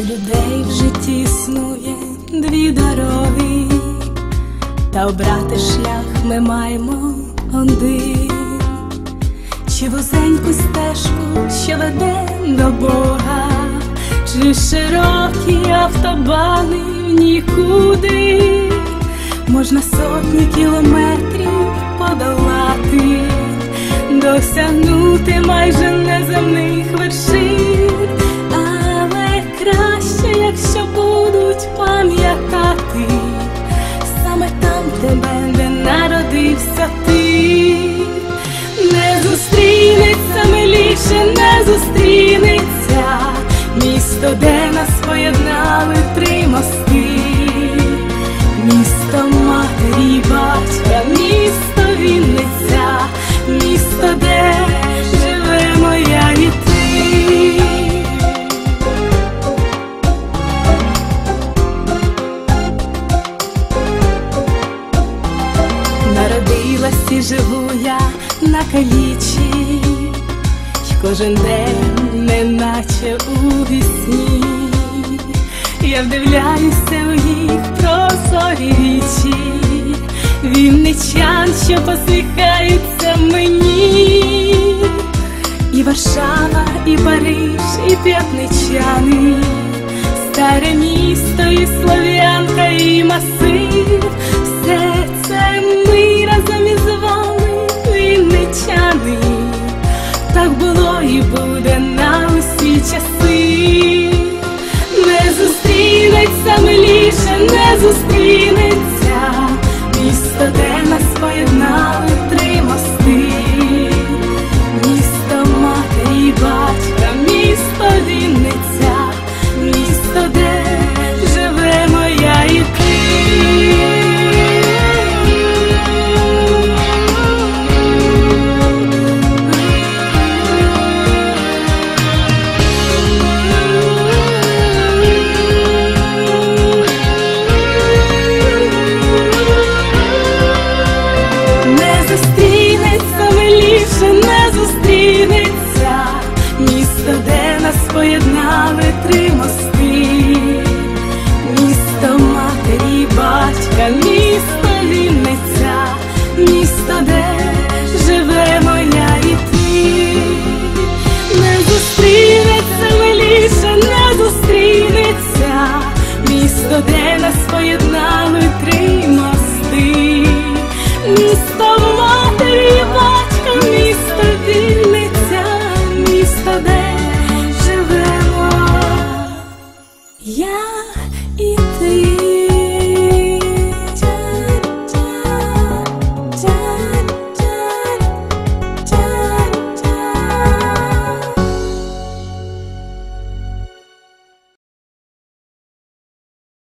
У людей в житті існує дві дороги, та обрати шлях ми маємо один, чи вузеньку стежку, що веде до Бога, чи широкі автобани в нікуди, можна сотні кілометрів подолати, досягнути майже неземних Sa ti Народилась і живу я на калічі, й кожен день, неначе у вісні, я вдивляюся у їх прозорі вічі, вінничан, що посміхаються мені, і Варшава, і Париж, і п'ятничани, старе місто, і і буде на усі часи, не зустрінеться миліше, не зустрінеться, місто, де нас поєднали. поєднали три мости, місто матері, батька, місто.